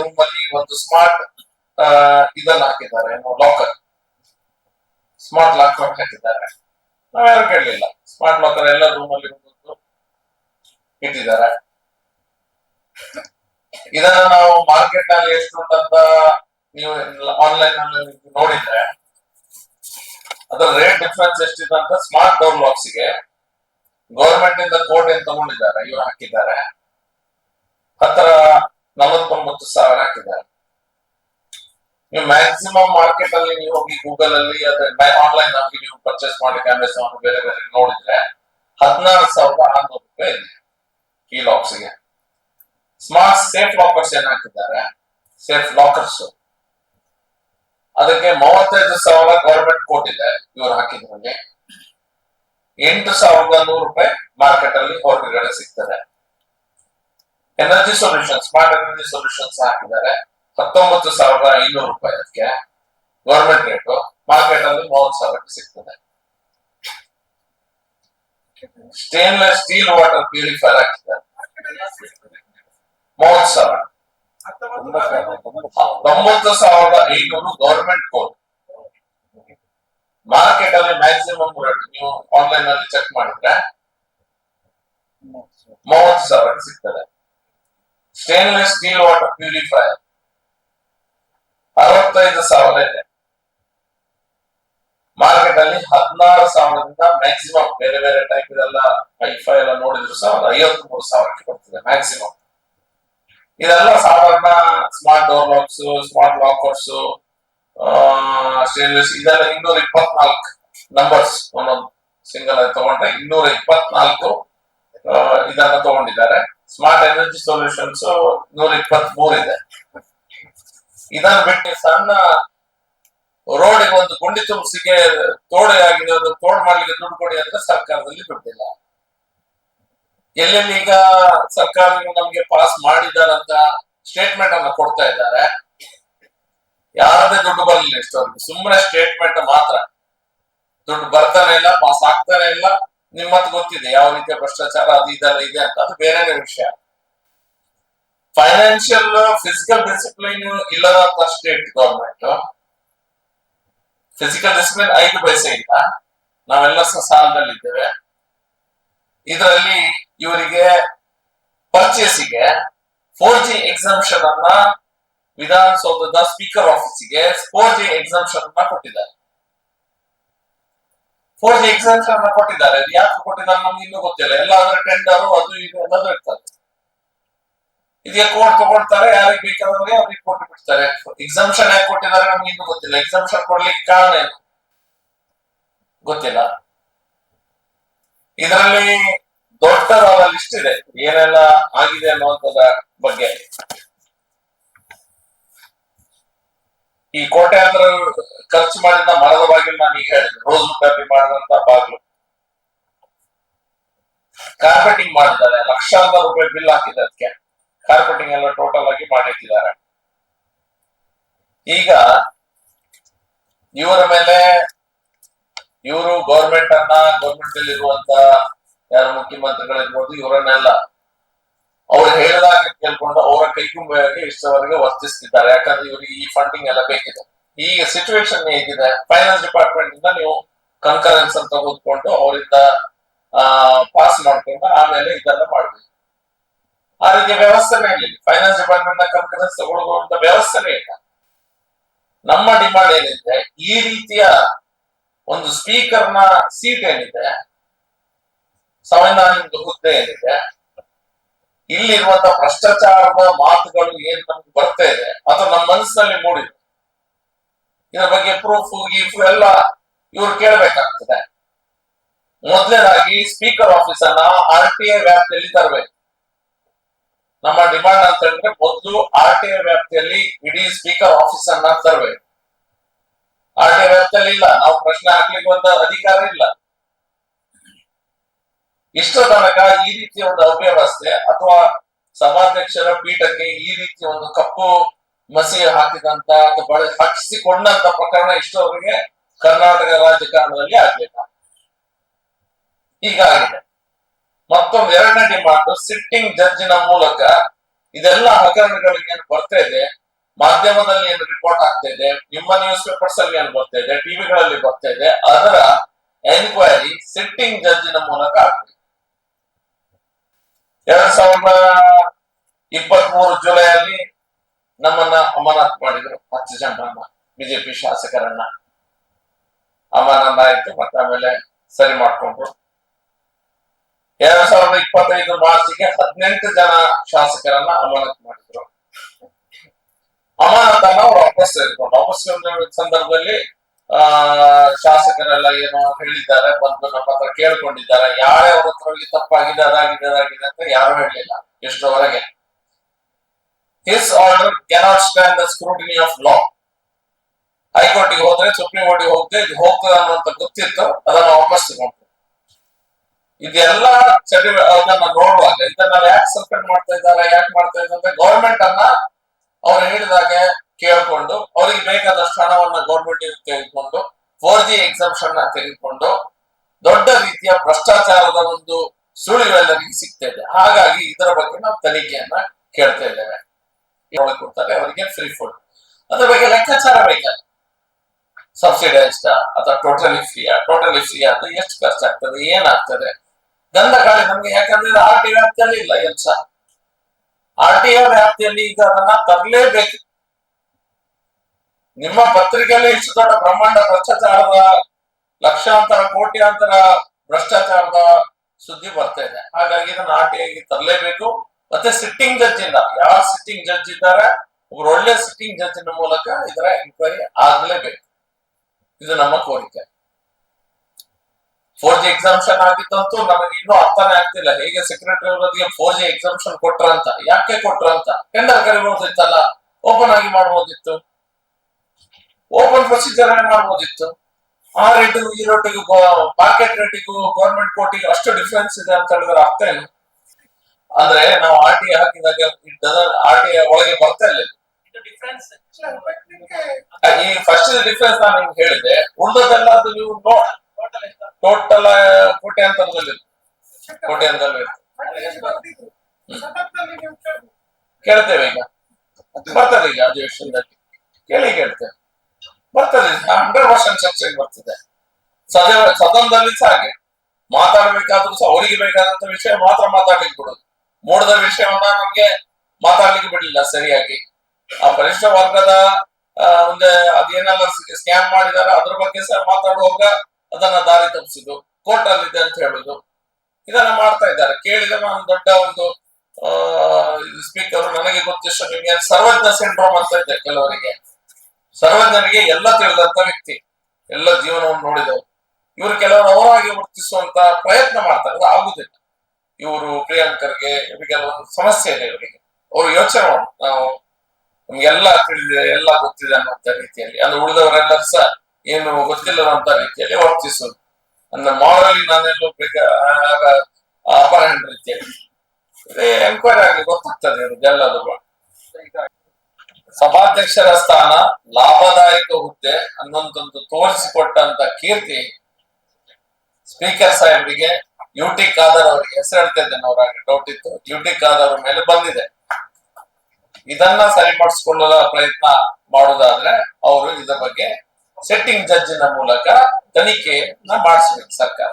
Room ಅಲ್ಲಿ ಒಂದು smart ಇದನ್ನ ಹಾಕಿದ್ದಾರೆ ಲಾಕರ್ ಸ್ಮಾರ್ಟ್ ಲಾಕರ್ ಹಾಕಿದ್ದಾರೆ. ನಾವ್ಯಾರು ಕೇಳಲಿಲ್ಲ. ಸ್ಮಾರ್ಟ್ ಲಾಕರ್ ಎಲ್ಲ ರೂಮ್ ಅಲ್ಲಿ ಒಂದೊಂದು ಇಟ್ಟಿದ್ದಾರೆ. ಇದನ್ನ ನಾವು ಮಾರ್ಕೆಟ್ನಲ್ಲಿ ಎಷ್ಟು ಅಂತ ನೀವು ಆನ್ಲೈನ್ನಲ್ಲಿ ನೋಡಿದ್ರೆ, ಅದರ ರೇಟ್ ಡಿಫ್ರೆನ್ಸ್ ಎಷ್ಟಿದೆ ಅಂತ ಸ್ಮಾರ್ಟ್ ಡೋರ್ ಲಾಕ್ಸ್ಗೆ ಗವರ್ಮೆಂಟ್ ಇಂದ ಕೋಟ್ ಏನ್ ತಗೊಂಡಿದ್ದಾರೆ, ಇವ್ರು ಹಾಕಿದ್ದಾರೆ. ಹತ್ತರ ನಲವತ್ತೊಂಬತ್ತು ಸಾವಿರ ಹಾಕಿದ್ದಾರೆ. ನೀವು ಮ್ಯಾಕ್ಸಿಮಮ್ ಮಾರ್ಕೆಟ್ ಅಲ್ಲಿ ನೀವು ಹೋಗಿ ಗೂಗಲ್ ಅಲ್ಲಿ ಅದೇ ಆನ್ಲೈನ್ ಆಗಿ ನೀವು ಪರ್ಚೇಸ್ ಮಾಡ್ಲಿಕ್ಕೆ ಅಮೆಝಾನ್ ಬೇರೆ ಬೇರೆ ನೋಡಿದ್ರೆ ಹದಿನಾರು ಸಾವಿರದ ಆರ್ನೂರು ರೂಪಾಯಿ ಇದೆ ಈ ಲಾಕ್ಸ್ಗೆ. ಸ್ಮಾರ್ಟ್ ಸೇಫ್ ಲಾಕರ್ಸ್ ಏನ್ ಹಾಕಿದ್ದಾರೆ? ಸೇಫ್ ಲಾಕರ್ಸ್ ಅದಕ್ಕೆ ಮೂವತ್ತೈದು ಸಾವಿರ ಗವರ್ಮೆಂಟ್ ಕೊಟ್ಟಿದೆ ಇವರು ಹಾಕಿದ್ರಲ್ಲಿ. ಎಂಟು ಸಾವಿರದ ನೂರು ರೂಪಾಯಿ ಮಾರ್ಕೆಟ್ ಅಲ್ಲಿ ಹೊರಗಡೆ ಸಿಗ್ತದೆ. Energy solution smart energy solutions ಹಾಕಿದ್ದಾರೆ. ಹತ್ತೊಂಬತ್ತು ಸಾವಿರದ ಐನೂರು ರೂಪಾಯಿ ಅದಕ್ಕೆ. ಗವರ್ಮೆಂಟ್ ರೇಟು ಮಾರ್ಕೆಟ್ ಅಲ್ಲಿ ಮೂವತ್ತು ಸಾವಿರಕ್ಕೆ ಸಿಗ್ತದೆ. ಸ್ಟೇನ್ಲೆಸ್ ಸ್ಟೀಲ್ ವಾಟರ್ ಪ್ಯೂರಿಫೈರ್ ಹಾಕಿದ್ದಾರೆ. ಮೂವತ್ತು ಸಾವಿರ. ತೊಂಬತ್ತು ಸಾವಿರದ ಐನೂರು ಗವರ್ಮೆಂಟ್ ಕೋಡ್ ಮಾರ್ಕೆಟ್ ಅಲ್ಲಿ ಮ್ಯಾಕ್ಸಿಮಮ್ ರೇಟ್ ನೀವು ಆನ್ಲೈನ್ ಅಲ್ಲಿ ಚೆಕ್ ಮಾಡಿದ್ರೆ ಮೂವತ್ತು ಸಾವಿರ ಸಿಗ್ತದೆ. ಸ್ಟೇನ್ಲೆಸ್ ಸ್ಟೀಲ್ ವಾಟರ್ ಪ್ಯೂರಿಫೈಯರ್ ಅರವತ್ತೈದು ಸಾವಿರ ಇದೆ. ಮಾರ್ಕೆಟ್ ಅಲ್ಲಿ ಹದಿನಾರು ಸಾವಿರದಿಂದ ಮ್ಯಾಕ್ಸಿಮಮ್ ಬೇರೆ ಬೇರೆ ಟೈಪ್ ಇದೆಲ್ಲ ವೈಫೈ ಎಲ್ಲ ನೋಡಿದ್ರು ಸಹ ಒಂದು ಐವತ್ತು ಮೂರು ಸಾವಿರಕ್ಕೆ ಬರ್ತದೆ ಮ್ಯಾಕ್ಸಿಮಮ್ ಇದೆಲ್ಲ ಸಾಧಾರಣ smart door locks smart lockers stainless ಇದೆಲ್ಲ ಇನ್ನೂರ ಇಪ್ಪತ್ನಾಲ್ಕು ನಂಬರ್ಸ್ ಒಂದೊಂದು ಸಿಂಗಲ್ ಆಗಿ ತಗೊಂಡ್ರೆ ಇನ್ನೂರ ಇಪ್ಪತ್ನಾಲ್ಕು ಇದನ್ನ ತಗೊಂಡಿದ್ದಾರೆ. ಸ್ಮಾರ್ಟ್ ಎನರ್ಜಿ ಸೊಲ್ಯೂಷನ್ಸ್ ನೂರ ಇಪ್ಪತ್ತ್ ಮೂರು ಇದೆ. ಇದನ್ನ ಬಿಟ್ಟು ಸಣ್ಣ ರೋಡಿಗೆ ಒಂದು ಗುಂಡಿ ತುಂಬಿಸಿಗೆ ತೋಡೆ ಆಗಿದೆ ತೋಡ್ ಮಾಡ್ಲಿಕ್ಕೆ ದುಡ್ಡು ಕೊಡಿ ಅಂತ ಸರ್ಕಾರದಲ್ಲಿ ಬಿಟ್ಟಿಲ್ಲ. ಎಲ್ಲೆಲ್ಲಿ ಈಗ ಸರ್ಕಾರ ನಮ್ಗೆ ಪಾಸ್ ಮಾಡಿದಾರಂತ ಸ್ಟೇಟ್ಮೆಂಟ್ ಅನ್ನ ಕೊಡ್ತಾ ಇದ್ದಾರೆ. ಯಾರದೇ ದುಡ್ಡು ಬರಲಿಲ್ಲ ಇಷ್ಟವರೆಗೆ. ಸುಮ್ಮನೆ ಸ್ಟೇಟ್ಮೆಂಟ್ ಮಾತ್ರ. ದುಡ್ಡು ಬರ್ತಾನೆ ಇಲ್ಲ ಪಾಸ್ ಆಗ್ತಾನೆ ಇಲ್ಲ. ನಿಮ್ಮತ್ ಗೊತ್ತಿದೆ ಯಾವ ರೀತಿಯ ಭ್ರಷ್ಟಾಚಾರ ಅದು ಇದೆಲ್ಲ ಇದೆ ಅಂತ. ಅದು ಬೇರೆ ವಿಷಯ. ಫೈನಾನ್ಷಿಯಲ್ ಫಿಸಿಕಲ್ ಡಿಸಿಪ್ಲಿನ್ ಇಲ್ಲದಂತ ಸ್ಟೇಟ್ ಗವರ್ಮೆಂಟ್ ಫಿಸಿಕಲ್ ಡಿಸಿಪ್ಲಿನ್ ಐದು ಪೈಸೆ ಇಲ್ಲ. ನಾವೆಲ್ಲ ಸಹ ಸಾಲದಲ್ಲಿದ್ದೇವೆ. ಇದರಲ್ಲಿ ಇವರಿಗೆ ಪರ್ಚೇಸಿಗೆ ಫೋರ್ ಜಿ ಎಕ್ಸಾಮ್ಷನ್ ಅನ್ನ ವಿಧಾನಸೌಧದ ಸ್ಪೀಕರ್ ಆಫೀಸಿಗೆ ಫೋರ್ ಜಿ ಎಕ್ಸಾಮ್ಷನ್ ಅನ್ನ ಕೊಟ್ಟಿದ್ದಾರೆ. ಫೋರ್ ಜಿ ಎಕ್ಸಾಮ್ಷನ್ ಅನ್ನ ಕೊಟ್ಟಿದ್ದಾರೆ. ಯಾಕೆ ಕೊಟ್ಟಿದ್ದಾರೆ ನಮ್ಗೆ ಇನ್ನೂ ಗೊತ್ತಿಲ್ಲ. ಎಲ್ಲಾದ್ರೂ ಟೆಂಡರ್ ಅದು ಇದು ಎಲ್ಲದೂ ಇರ್ತದೆ. ಇದಕ್ಕೆ ಕೋರ್ಟ್ ತಗೊಳ್ತಾರೆ? ಯಾರಿಗೆ ಬೇಕಾದವ್ರಿಗೆ ಅವ್ರಿಗೆ ಕೊಟ್ಟು ಬಿಡ್ತಾರೆ. ಎಕ್ಸಾಮ್ಷನ್ ಯಾಕೆ ಕೊಟ್ಟಿದ್ದಾರೆ ನಮ್ಗೆ ಇನ್ನೂ ಗೊತ್ತಿಲ್ಲ. ಎಕ್ಸಾಮ್ಷನ್ ಕೊಡ್ಲಿಕ್ಕೆ ಕಾರಣ ಏನು? ಗೊತ್ತಿಲ್ಲ. ಇದರಲ್ಲಿ ದೊಡ್ಡದಾದ ಲಿಸ್ಟ್ ಇದೆ. ಏನೆಲ್ಲ ಆಗಿದೆ ಅನ್ನುವಂಥದ್ರ ಬಗ್ಗೆ. ಈ ಕೋಟೆ ಹತ್ರ ಖರ್ಚು ಮಾಡಿದ ಮರದ ಬಾಗಿಲು ನಾನು ಈಗ ರೋಸ್ ವುಡ್ ಮಾಡಿದಂತ ಬಾಗಿಲು. ಕಾರ್ಪೆಟಿಂಗ್ ಮಾಡಿದ್ದಾರೆ. ಲಕ್ಷಾಂತರ ರೂಪಾಯಿ ಬಿಲ್ ಹಾಕಿದೆ ಅದಕ್ಕೆ. ಕಾರ್ಪೆಟಿಂಗ್ ಎಲ್ಲ ಟೋಟಲ್ ಆಗಿ ಮಾಡಿಟ್ಟಿದ್ದಾರೆ. ಈಗ ಇವರ ಮೇಲೆ ಇವರು ಗೌರ್ಮೆಂಟ್ ಅನ್ನ ಗೌರ್ಮೆಂಟ್ ಅಲ್ಲಿ ಇರುವಂತ ಯಾರು ಮುಖ್ಯಮಂತ್ರಿಗಳಿರ್ಬೋದು, ಇವರನ್ನೆಲ್ಲ ಅವ್ರು ಹೇಳಿದಾಗ ಕೇಳ್ಕೊಂಡು ಅವರ ಕೈಗುಂಬೆಯಾಗಿ ಇಷ್ಟವರೆಗೆ ವರ್ತಿಸ್ತಿದ್ದಾರೆ. ಯಾಕಂದ್ರೆ ಇವರಿಗೆ ಈ ಫಂಡಿಂಗ್ ಎಲ್ಲ ಬೇಕಿದೆ. ಈಗ ಸಿಚುವೇಶನ್ ಹೇಗಿದೆ ಫೈನಾನ್ಸ್ ಡಿಪಾರ್ಟ್ಮೆಂಟ್ ಇಂದ ನೀವು ಕನ್ಕರೆನ್ಸ್ ಅಂತ ಓದ್ಕೊಂಡು ಅವರಿಂದ ಪಾಸ್ ಮಾಡ್ಕೊಂಡು ಆಮೇಲೆ ಇದೆಲ್ಲ ಮಾಡ್ಬೇಕು. ಆ ರೀತಿಯ ವ್ಯವಸ್ಥೆನೇ ಇಲ್ಲ. ಫೈನಾನ್ಸ್ ಡಿಪಾರ್ಟ್ಮೆಂಟ್ನ ಕನ್ಕರೆನ್ಸ್ ತಗೊಳ್ಳುವಂತ ವ್ಯವಸ್ಥೆನೇ ಇಲ್ಲ. ನಮ್ಮ ಡಿಮಾಂಡ್ ಏನಿದೆ? ಈ ರೀತಿಯ ಒಂದು ಸ್ಪೀಕರ್ನ ಸೀಟ್ ಏನಿದೆ? ಸಂವಿಧಾನದ ಹುದ್ದೆ ಏನಿದೆ? ಇಲ್ಲಿರುವಂತ ಭ್ರಷ್ಟಾಚಾರದ ಮಾತುಗಳು ಏನ್ ನಮ್ಗೆ ಬರ್ತಾ ಇದೆ, ಅದು ನಮ್ಮ ಮನಸ್ಸಿನಲ್ಲಿ ಮೂಡಿದೆ. ಇದರ ಬಗ್ಗೆ ಪ್ರೂಫ್ ಗೀಫ್ ಎಲ್ಲ ಇವ್ರು ಕೇಳಬೇಕಾಗ್ತದೆ. ಮೊದಲನೇದಾಗಿ ಸ್ಪೀಕರ್ ಆಫೀಸ್ ಅನ್ನ ಆರ್ ಟಿ ಐ ವ್ಯಾಪ್ತಿಯಲ್ಲಿ ತರಬೇಕು. ನಮ್ಮ ಡಿಮಾಂಡ್ ಅಂತ ಹೇಳಿದ್ರೆ ಮೊದಲು ಆರ್ ಟಿ ಐ ವ್ಯಾಪ್ತಿಯಲ್ಲಿ ಇಡೀ ಸ್ಪೀಕರ್ ಆಫೀಸ್ ಅನ್ನ ತರಬೇಕು. ಆರ್ ಟಿ ಐ ವ್ಯಾಪ್ತಿಯಲ್ಲಿ ಇಲ್ಲ, ನಾವು ಪ್ರಶ್ನೆ ಹಾಕ್ಲಿಕ್ಕೆ ಅಧಿಕಾರ ಇಲ್ಲ. ಇಷ್ಟ ತನಕ ಈ ರೀತಿಯ ಒಂದು ಅವ್ಯವಸ್ಥೆ ಅಥವಾ ಸಭಾಧ್ಯಕ್ಷರ ಪೀಠಕ್ಕೆ ಈ ರೀತಿಯ ಒಂದು ಕಪ್ಪು ಮಸಿ ಹಾಕಿದಂತ ಅಥವಾ ಹಾಕಿಸಿಕೊಂಡಂತ ಪ್ರಕರಣ ಇಷ್ಟೋವರೆಗೆ ಕರ್ನಾಟಕ ರಾಜಕಾರಣದಲ್ಲಿ ಆಗ್ಲಿಲ್ಲ. ಹೀಗಾಗಿದೆ. ಮತ್ತೊಂದು ಎರಡನೇ ಡಿಮಾಂಡ್, ಸಿಟ್ಟಿಂಗ್ ಜಡ್ಜ್ನ ಮೂಲಕ ಇದೆಲ್ಲ ಹಗರಣಗಳಿಗೆ ಏನು ಬರ್ತಾ ಇದೆ, ಮಾಧ್ಯಮದಲ್ಲಿ ಏನು ರಿಪೋರ್ಟ್ ಆಗ್ತಾ ಇದೆ, ನಿಮ್ಮ ನ್ಯೂಸ್ ಪೇಪರ್ಸ್ ಅಲ್ಲಿ ಏನು ಬರ್ತಾ ಇದೆ, ಟಿವಿಗಳಲ್ಲಿ ಬರ್ತಾ ಇದೆ, ಅದರ ಎನ್ಕ್ವೈರಿ ಸಿಟ್ಟಿಂಗ್ ಜಡ್ಜ್ನ ಮೂಲಕ ಆಗ್ತದೆ. ಎರಡ್ ಸಾವಿರದ ಇಪ್ಪತ್ತ್ ಮೂರು ಜುಲೈಯಲ್ಲಿ ನಮ್ಮನ್ನ ಅಮಾನತ್ ಮಾಡಿದ್ರು. ಹತ್ತು ಜನರನ್ನ ಬಿಜೆಪಿ ಶಾಸಕರನ್ನ ಅಮಾನಂದ ಆಯ್ತು ಮತ್ತೆ ಆಮೇಲೆ ಸರಿ ಮಾಡ್ಕೊಂಡ್ರು. ಎರಡ್ ಸಾವಿರದ ಇಪ್ಪತ್ತೈದು ಮಾರ್ಚ್ಗೆ ಹದಿನೆಂಟು ಜನ ಶಾಸಕರನ್ನ ಅಮಾನತ್ ಮಾಡಿದ್ರು. ಅಮಾನತನ್ನ ಅವ್ರು ವಾಪಸ್ ತೆಗೆದುಕೊಂಡು ವಾಪಸ್ ಸಂದರ್ಭದಲ್ಲಿ ಆ, ಶಾಸಕರೆಲ್ಲ ಏನೋ ಹೇಳಿದ್ದಾರೆ, ಬಂದು ನಮ್ಮ ಹತ್ರ ಕೇಳ್ಕೊಂಡಿದ್ದಾರೆ. ಯಾರ್ಯಾವ ಹತ್ರ ಹೋಗಿ ತಪ್ಪಾಗಿದೆ, ಅದಾಗಿದೆ ಅದಾಗಿದೆ ಅಂತ ಯಾರು ಹೇಳಲಿಲ್ಲ, ಎಷ್ಟರವರೆಗೆ. His order cannot stand the scrutiny of law ಹೈಕೋರ್ಟ್ಗೆ ಹೋದ್ರೆ, ಸುಪ್ರೀಂ ಕೋರ್ಟ್ಗೆ ಹೋಗದೆ, ಇದು ಹೋಗ್ತದೆ ಅನ್ನುವಂತ ಗೊತ್ತಿತ್ತು, ಅದನ್ನ ವಾಪಸ್ ತಗೊಂಡ್ರು. ಇದೆಲ್ಲ ಅದನ್ನ ನೋಡುವಾಗ ಇದನ್ನ ಯಾಕೆ ಸಸ್ಪೆಂಡ್ ಮಾಡ್ತಾ ಇದ್ದಾರೆ, ಯಾಕೆ ಮಾಡ್ತಾ ಇದ್ದಾರೆ ಗೌರ್ಮೆಂಟ್ ಅನ್ನ ಅವ್ರು ಹೇಳಿದಾಗೆ ಕೇಳ್ಕೊಂಡು, ಅವ್ರಿಗೆ ಬೇಕಾದಷ್ಟು ಹಣವನ್ನ ಗೌರ್ಮೆಂಟ್ ತೆಗೆದುಕೊಂಡು ಫೋರ್ ಜಿ ಎಕ್ಸಾಮ್ಷನ್ ತೆಗೆದುಕೊಂಡು, ದೊಡ್ಡ ರೀತಿಯ ಭ್ರಷ್ಟಾಚಾರದ ಒಂದು ಸುಳಿವು ಎಲ್ಲರಿಗೆ ಸಿಗ್ತಾ ಇದೆ. ಹಾಗಾಗಿ ಇದರ ಬಗ್ಗೆ ನಾವು ತನಿಖೆಯನ್ನ ಕೇಳ್ತಾ ಇದ್ದೇವೆ. ಕೊಡ್ತಾರೆ, ಅವರಿಗೆ ಫ್ರೀ ಫುಡ್ ಅದ್ರ ಬಗ್ಗೆ ಲೆಕ್ಕಾಚಾರ ಬೇಕಲ್ಲ. ಸಬ್ಸಿಡೈಸ್ಡ್ ಅಥವಾ ಟೋಟಲಿ ಫ್ರೀ ಟೋಟಲಿ ಫ್ರೀ ಅಂತ ಎಷ್ಟು ಖರ್ಚಾಗ್ತದೆ, ಏನಾಗ್ತದೆ? ಗಂಧ ಕಾಳಿ ನಮ್ಗೆ, ಯಾಕಂದ್ರೆ ಆರ್ ಟಿ ವ್ಯಾಪ್ತಿಯಲ್ಲಿ ಇಲ್ಲ, ಎಲ್ಸ. ಆರ್ ಟಿ ವ್ಯಾಪ್ತಿಯಲ್ಲಿ ಈಗ ಅದನ್ನ ತರಲೇಬೇಕು. ನಿಮ್ಮ ಪತ್ರಿಕೆಯಲ್ಲಿ ಇಷ್ಟು ದೊಡ್ಡ ಬ್ರಹ್ಮಾಂಡ ಭ್ರಷ್ಟಾಚಾರದ ಲಕ್ಷಾಂತರ, ಕೋಟ್ಯಾಂತರ ಭ್ರಷ್ಟಾಚಾರದ ಸುದ್ದಿ ಬರ್ತಾ ಇದೆ. ಹಾಗಾಗಿ ಇದನ್ನ ಆರ್ ಟಿ ಐಗೆ ತರಲೇಬೇಕು. ಮತ್ತೆ ಸಿಟ್ಟಿಂಗ್ ಜಡ್ಜ್ ಇಲ್ಲ. ಯಾರು ಸಿಟ್ಟಿಂಗ್ ಜಡ್ಜ್ ಇದ್ದಾರೆ? ಒಬ್ರು ಒಳ್ಳೆ ಸಿಟ್ಟಿಂಗ್ ಜಡ್ಜಿನ ಮೂಲಕ ಇದರ ಎಂಕ್ವೈರಿ ಆಗಲೇಬೇಕು. ಇದು ನಮ್ಮ ಕೋರಿಕೆ. ಫೋರ್ ಜಿ ಎಕ್ಸಾಮ್ಷನ್ ಆಗಿದ್ದಂತೂ ನಮಗೆ ಇನ್ನೂ ಅರ್ಥನೇ ಆಗ್ತಿಲ್ಲ. ಹೇಗೆ ಸೆಕ್ರೆಟರಿ ಅವರಿಗೆ ಫೋರ್ ಜಿ ಎಕ್ಸಾಮ್ಷನ್ ಕೊಟ್ರಂತ ಯಾಕೆ ಕೊಟ್ರಂತ? ಟೆಂಡರ್ ಕರಿಬಹುದಿತ್ತಲ್ಲ ಓಪನ್ ಆಗಿ ಮಾಡಬಹುದಿತ್ತು ಓಪನ್ ಪ್ರೊಸೀಜರ್ ಮಾಡಬಹುದಿತ್ತು ಆ ರೇಟಿಗೂ ಈ ರೇಟಿಗೂ ಮಾರ್ಕೆಟ್ ರೇಟಿಗೂ ಗೌರ್ಮೆಂಟ್ ಕೋರ್ಟಿಗೂ ಅಷ್ಟು ಡಿಫ್ರೆನ್ಸ್ ಇದೆ ಅಂತ ಹೇಳಿದ್ರೆ ಅರ್ಥ ಏನು ಅಂದ್ರೆ ನಾವು ಆರ್ ಟಿ ಹಾಕಿದಾಗ ಆರ್ ಟಿ ಒಳಗೆ ಬರ್ತಾ ಇಲ್ಲ. ಈ ಫಸ್ಟ್ ಡಿಫ್ರೆನ್ಸ್ ನಾನು ನಿಮ್ಗೆ ಹೇಳಿದೆ. ಉಳಿದದೆಲ್ಲ ಅದು ನೀವು ನೋಡ್. ಟೋಟಲ್ ಕೋಟೆ ಟೋಟಲ್ ಕೋಟ್ಯಾಂತರದಲ್ಲಿ ಕೋಟ್ಯಾಂತರದಲ್ಲಿ ಕೇಳ್ತೇವೆ ಈಗ. ಬರ್ತದೆ ಈಗ ಅಧಿವೇಶನದಲ್ಲಿ ಕೇಳಿ ಕೇಳ್ತೇವೆ. ಬರ್ತದೆ. ಹಂಡ್ರೆಡ್ ಪರ್ಸೆಂಟ್ ಚರ್ಚೆಗೆ ಬರ್ತದೆ. ಸದ ಸದನದಲ್ಲಿ ಸಹ ಹಾಗೆ. ಮಾತಾಡ್ಬೇಕಾದ್ರೂ ಸಹ ಅವರಿಗೆ ಬೇಕಾದಂತ ವಿಷಯ ಮಾತ್ರ ಮಾತಾಡ್ಲಿಕ್ಕೆ ಬಿಡೋದು. ಮೂಡದ ವಿಷಯವನ್ನ ನಮ್ಗೆ ಮಾತಾಡ್ಲಿಕ್ಕೆ ಬಿಡಲಿಲ್ಲ ಸರಿಯಾಗಿ. ಆ ಪರಿಷ್ಠ ವರ್ಗದ ಒಂದು ಅದೇನೆಲ್ಲ, ಸ್ಕ್ಯಾನ್ ಮಾಡಿದಾರೆ, ಅದ್ರ ಬಗ್ಗೆ ಸಹ ಮಾತಾಡುವಾಗ ಅದನ್ನ ದಾರಿ ತಪ್ಪಿಸಿದ್ದು ಕೋರ್ಟ್ ಅಲ್ಲಿ ಇದೆ ಅಂತ ಹೇಳುದು. ಇದನ್ನ ಮಾಡ್ತಾ ಇದ್ದಾರೆ. ಕೇಳಿದ ನಾನು ದೊಡ್ಡ ಒಂದು ಸ್ಪೀಕರ್ ನನಗೆ ಗೊತ್ತಿಷ್ಟು ನಿಮಗೆ ಸರ್ವಜ್ಞ ಸಿಂಡ್ರೋಮ್ ಅಂತ ಇದೆ ಕೆಲವರಿಗೆ. ಸರ್ವಜ್ಞನಿಗೆ ಎಲ್ಲ ತಿಳಿದಂತ ವ್ಯಕ್ತಿ, ಎಲ್ಲ ಜೀವನವನ್ನು ನೋಡಿದವರು ಇವರು ಕೆಲವರು ಅವರಾಗಿ ವರ್ತಿಸುವಂತ ಪ್ರಯತ್ನ ಮಾಡ್ತಾರೆ. ಆಗುದಿಲ್ಲ. ಇವರು ಪ್ರಿಯಾಂಕರ್ಗೆ ಇವರಿಗೆಲ್ಲ ಒಂದು ಸಮಸ್ಯೆ ಇದೆ ಇವರಿಗೆ. ಅವರು ಯೋಚನೆ ನಾವು ನಮ್ಗೆಲ್ಲ ತಿಳಿದಿದೆ, ಎಲ್ಲ ಗೊತ್ತಿದೆ ಅನ್ನುವಂತ ರೀತಿಯಲ್ಲಿ. ಅಂದ್ರೆ ಉಳಿದವರೆಲ್ಲರೂ ಸಹ ಏನು ಗೊತ್ತಿಲ್ಲದಂತ ರೀತಿಯಲ್ಲಿ ವರ್ತಿಸೋದು. ನನ್ನ ಮಾರಲಿ ನಾನೆಲ್ಲೋ ಅಪಹರಣ ರೀತಿಯಲ್ಲಿ ಎಂಕ್ವೈರಿ ಆಗಿ ಗೊತ್ತಾಗ್ತದೆ ಇವ್ರದ್ದೆಲ್ಲದು ಸಭಾಧ್ಯಕ್ಷರ ಸ್ಥಾನ, ಲಾಭದಾಯಕ ಹುದ್ದೆ ಅನ್ನೊಂದೊಂದು ತೋರಿಸಿಕೊಟ್ಟಂತ ಕೀರ್ತಿ ಸ್ಪೀಕರ್ ಸಾಹೇಬರಿಗೆ ಯು ಟಿ ಖಾದರ್ ಅವರಿಗೆ ಹೆಸರು ಹೇಳ್ತಾ ಇದ್ದೇನೆ ಡೌಟ್ ಇತ್ತು. ಯು ಟಿ ಖಾದರ್ ಮೇಲೆ ಬಂದಿದೆ. ಇದನ್ನ ಸರಿಪಡಿಸಿಕೊಳ್ಳಲು ಪ್ರಯತ್ನ ಮಾಡುವುದಾದ್ರೆ ಅವರು ಇದರ ಬಗ್ಗೆ ಸೆಟ್ಟಿಂಗ್ ಜಡ್ಜಿನ ಮೂಲಕ ತನಿಖೆಯನ್ನ ಮಾಡಿಸ್ಬೇಕು ಸರ್ಕಾರ.